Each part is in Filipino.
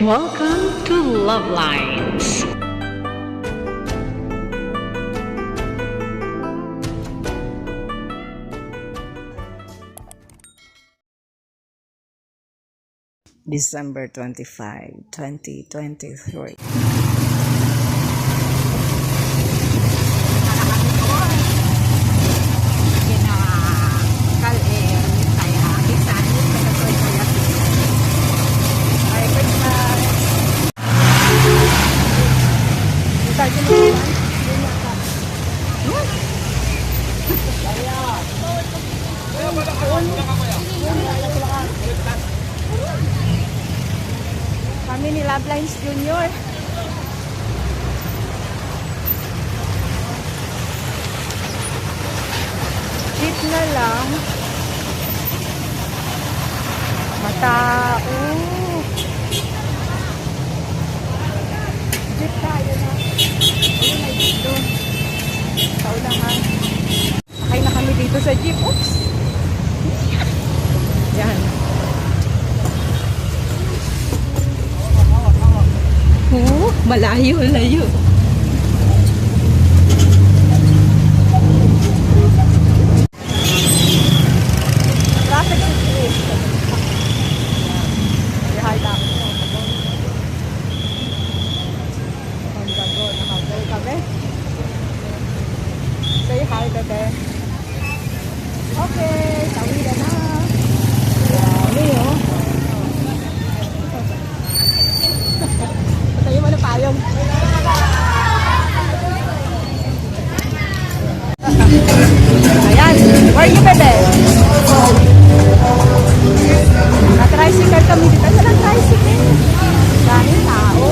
Welcome to Love Lines. December 25, 2023. Kami ni Love Lines Junior. Jeep na lang. Matao. Jeep tayo na. Ayun, doon. Sa unahan. Sakay na kami dito sa jeep. Oops! Yan. Oo, malayo, layo. Traffic situation. Say hi na. Hanggang doon, nakabay kami. Say hi, bebe. Okay, sawi na na. Dami, oh. Patayin mo na payong. Ayan. Where you, bebe? Na-tricycle kami dito. Saan ang tricycle? Daming tao.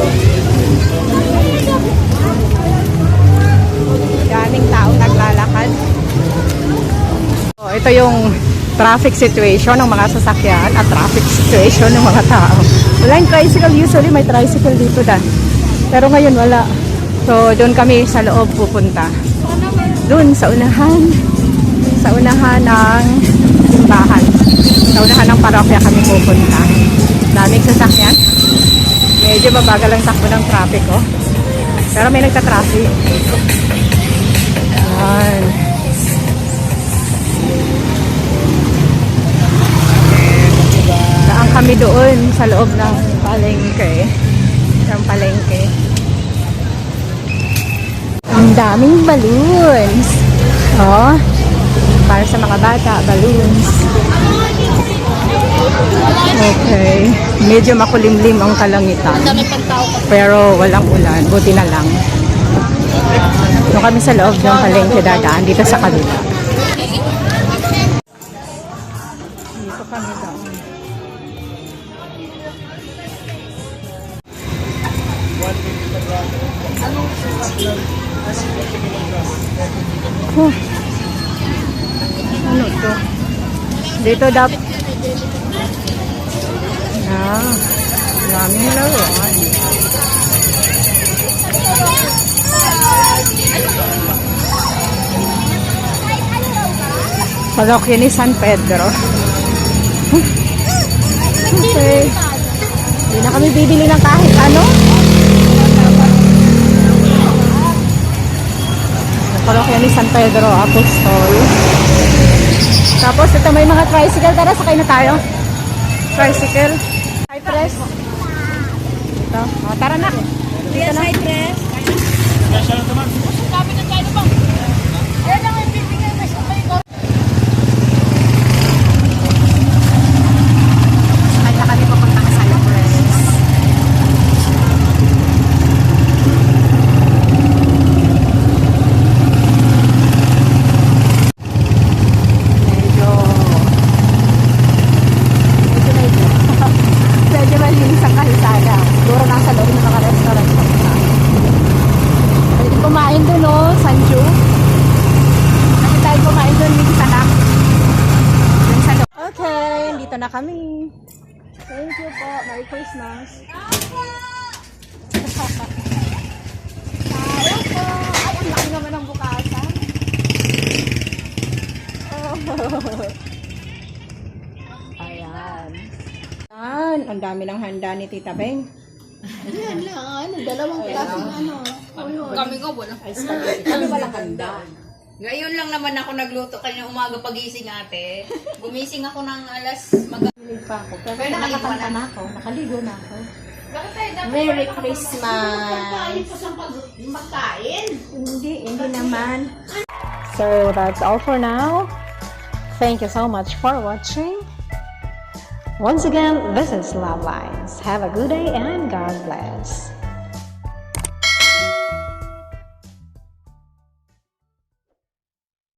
Daming tao naglalakad. Oh, ito yung traffic situation ng mga sasakyan at traffic situation ng mga tao. Wala yung tricycle. Usually may tricycle dito da. Pero ngayon wala. So, doon kami sa loob pupunta. Doon sa unahan. Sa unahan ng simbahan. Sa unahan ng parokya kami pupunta. Daming sasakyan. Medyo mabagal ang takbo ng traffic, oh. Pero may nagta-traffic. Yan. Daan kami doon sa loob ng palengke. Ng palengke. Daming balloons. Oh, para sa mga bata, balloons. Okay. Medyo makulimlim ang kalangitan. Pero walang ulan. Buti na lang. Doon kami sa loob ng palengke dadaan dito sa kabila. Huh. Ano to? Dito dapat. Ah, daming laruan. Parokya ni San Pedro. Okay. Hindi na kami bibili ng kahit ano. Parokya ni San Pedro Apostol. Tapos ito may mga tricycle. Tara, sakay na tayo. Tricycle. Hi, press. Ito. O, tara na. Dito na. Sakay na kami papuntang sa Cypress. Medyo medyo medyo medyo malinis ang kahisada. Siguro nasa loob ng mga restaurant pa siya. Pwede kumain doon, no? Sanju. Pwede tayo kumain doon, minsan lang. Doon sa loob. Okay, dito na kami. Thank you po. Merry Christmas. Tao po. Ay, ang laki naman ng bukasan. Ayan. Ayan, ang dami ng handa ni Tita Beng. Yan lang, dalawang klaseng ano. Kami ko wala. Kami walang handa. Ngayon lang naman ako nagluto kanina umaga pagising ate. Gumising ako ng alas mag pa ako. Pero nakakanta na ako, nakaligo na ako. Merry Christmas! Hindi, hindi naman. So that's all for now. Thank you so much for watching. Once again, this is Love Lines. Have a good day and God bless.